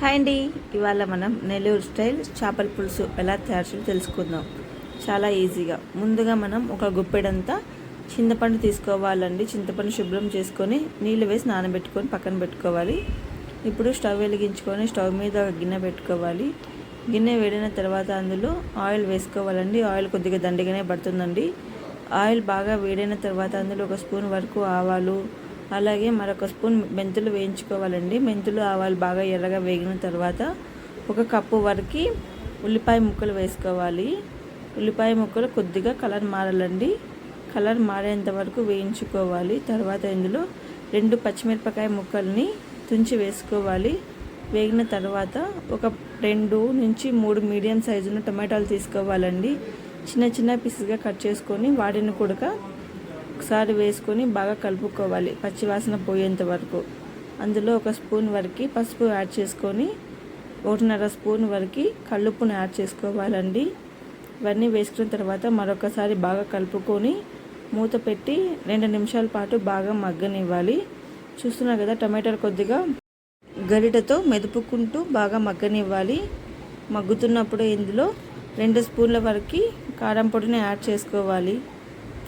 Hi అండి. ఇవాళ మనం నెల్లూరు స్టైల్ చేపల పులుసు ఎలా తయారు చేయాలో తెలుసుకుందాం. చాలా ఈజీగా. ముందుగా మనం ఒక గుప్పెడంతా చింతపండు తీసుకోవాలండి. చింతపండు శుభ్రం చేసుకొని నీళ్ళు వేసి నానబెట్టుకొని పక్కన పెట్టుకోవాలి. ఇప్పుడు స్టవ్ వెలిగించుకొని స్టవ్ మీద ఒక గిన్నె పెట్టుకోవాలి. గిన్నె వేడిన తర్వాత అందులో ఆయిల్ వేసుకోవాలండి. ఆయిల్ కొద్దిగా దండిగానే పడుతుందండి. ఆయిల్ బాగా వేడైన తర్వాత అందులో ఒక స్పూన్ వరకు ఆవాలు అలాగే మరొక స్పూన్ మెంతులు వేయించుకోవాలండి. మెంతులు ఆవాలు బాగా ఎర్రగా వేగిన తర్వాత ఒక కప్పు వరకు ఉల్లిపాయ ముక్కలు వేసుకోవాలి. ఉల్లిపాయ ముక్కలు కొద్దిగా కలర్ మారాలండి. కలర్ మారేంత వరకు వేయించుకోవాలి. తర్వాత ఇందులో రెండు పచ్చిమిరపకాయ ముక్కల్ని తుంచి వేసుకోవాలి. వేగిన తర్వాత ఒక రెండు నుంచి మూడు మీడియం సైజున టమాటాలు తీసుకోవాలండి. చిన్న చిన్న పీసెస్గా కట్ చేసుకొని వాటిని కూడా ఒకసారి వేసుకొని బాగా కలుపుకోవాలి పచ్చివాసన పోయేంత వరకు. అందులో ఒక స్పూన్ వరకు పసుపు యాడ్ చేసుకొని ఒకటిన్నర స్పూన్ వరకు కల్లుప్పును యాడ్ చేసుకోవాలండి. ఇవన్నీ వేసుకున్న తర్వాత మరొకసారి బాగా కలుపుకొని మూత పెట్టి రెండు నిమిషాల పాటు బాగా మగ్గనివ్వాలి. చూస్తున్నారు కదా టమాటాలు కొద్దిగా గరిటతో మెదుపుకుంటూ బాగా మగ్గనివ్వాలి. మగ్గుతున్నప్పుడు ఇందులో రెండు స్పూన్ల వరకు కారం పొడిని యాడ్ చేసుకోవాలి.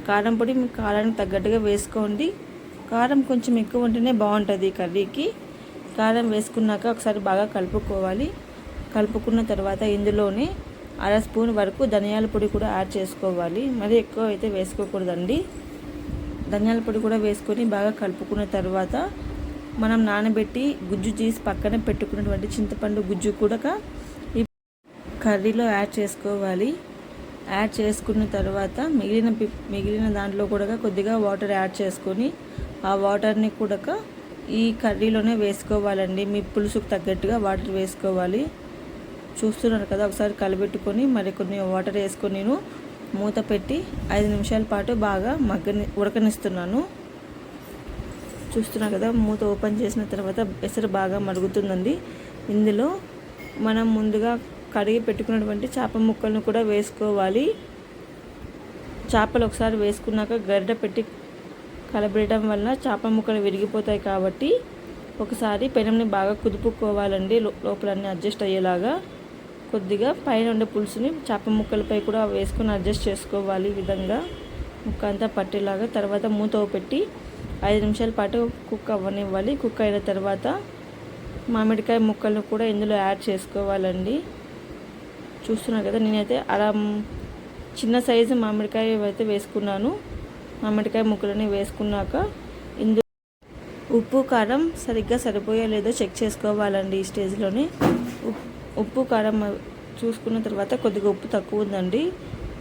కారం పొడి మీ కారానికి తగ్గట్టుగా వేసుకోండి. కారం కొంచెం ఎక్కువ ఉంటేనే బాగుంటుంది కర్రీకి. కారం వేసుకున్నాక ఒకసారి బాగా కలుపుకోవాలి. కలుపుకున్న తర్వాత ఇందులోనే అర స్పూన్ వరకు ధనియాల పొడి కూడా యాడ్ చేసుకోవాలి. మరి ఎక్కువ అయితే వేసుకోకూడదండి. ధనియాల పొడి కూడా వేసుకొని బాగా కలుపుకున్న తర్వాత మనం నానబెట్టి గుజ్జు తీసి పక్కన పెట్టుకున్నటువంటి చింతపండు గుజ్జు కూడా ఈ కర్రీలో యాడ్ చేసుకోవాలి. యాడ్ చేసుకున్న తర్వాత మిగిలిన మిగిలిన దాంట్లో కూడా కొద్దిగా వాటర్ యాడ్ చేసుకొని ఆ వాటర్ని కూడా ఈ కర్రీలోనే వేసుకోవాలండి. మీ పులుసుకు తగ్గట్టుగా వాటర్ వేసుకోవాలి. చూస్తున్నారు కదా ఒకసారి కలబెట్టుకొని మరి కొన్ని వాటర్ వేసుకొని నేను మూత పెట్టి ఐదు నిమిషాల పాటు బాగా మగ్గని ఉడకనిస్తున్నాను. చూస్తున్నారు కదా మూత ఓపెన్ చేసిన తర్వాత పెసరు బాగా మరుగుతుందండి. ఇందులో మనం ముందుగా కడిగి పెట్టుకున్నటువంటి చేప ముక్కలను కూడా వేసుకోవాలి. చేపలు ఒకసారి వేసుకున్నాక గరిట పెట్టి కలబెట్టడం వల్ల చేప ముక్కలు విరిగిపోతాయి కాబట్టి ఒకసారి పెనంని బాగా కుదుపుకోవాలండి. లోపలన్నీ అడ్జస్ట్ అయ్యేలాగా కొద్దిగా పైన ఉండే పులుసుని చేప ముక్కలపై కూడా వేసుకొని అడ్జస్ట్ చేసుకోవాలి ఈ విధంగా. ముక్క అంతా పట్టేలాగా తర్వాత మూత పెట్టి ఐదు నిమిషాల పాటు కుక్ అవ్వనివ్వాలి. కుక్ అయిన తర్వాత మామిడికాయ ముక్కలను కూడా ఇందులో యాడ్ చేసుకోవాలండి. చూస్తున్నారు కదా నేనైతే అలా చిన్న సైజు మామిడికాయ అయితే వేసుకున్నాను. మామిడికాయ ముక్కలని వేసుకున్నాక ఇందు ఉప్పు కారం సరిగ్గా సరిపోయా లేదో చెక్ చేసుకోవాలండి ఈ స్టేజ్లోనే. ఉప్పు కారం చూసుకున్న తర్వాత కొద్దిగా ఉప్పు తక్కువ ఉందండి.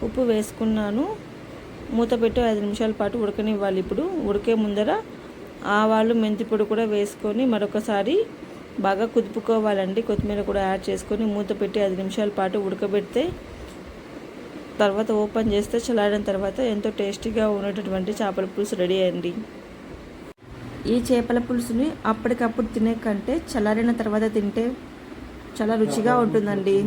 ఉప్పు వేసుకున్నాను. మూత పెట్టి ఐదు నిమిషాల పాటు ఉడకనివ్వాలి ఇప్పుడు. ఉడికే ముందర ఆవాలు మెంతి పొడి కూడా వేసుకొని మరొకసారి బాగా కుదుపుకోవాలండి. కొత్తిమీర కూడా యాడ్ చేసుకొని మూత పెట్టి ఐదు నిమిషాల పాటు ఉడకబెడితే తర్వాత ఓపెన్ చేస్తే చల్లారిన తర్వాత ఎంతో టేస్టీగా ఉన్నటువంటి చేపల పులుసు రెడీ అయింది ఈ చేపల పులుసుని అప్పటికప్పుడు తినే కంటే చల్లారిన తర్వాత తింటే చాలా రుచిగా ఉంటుందండి.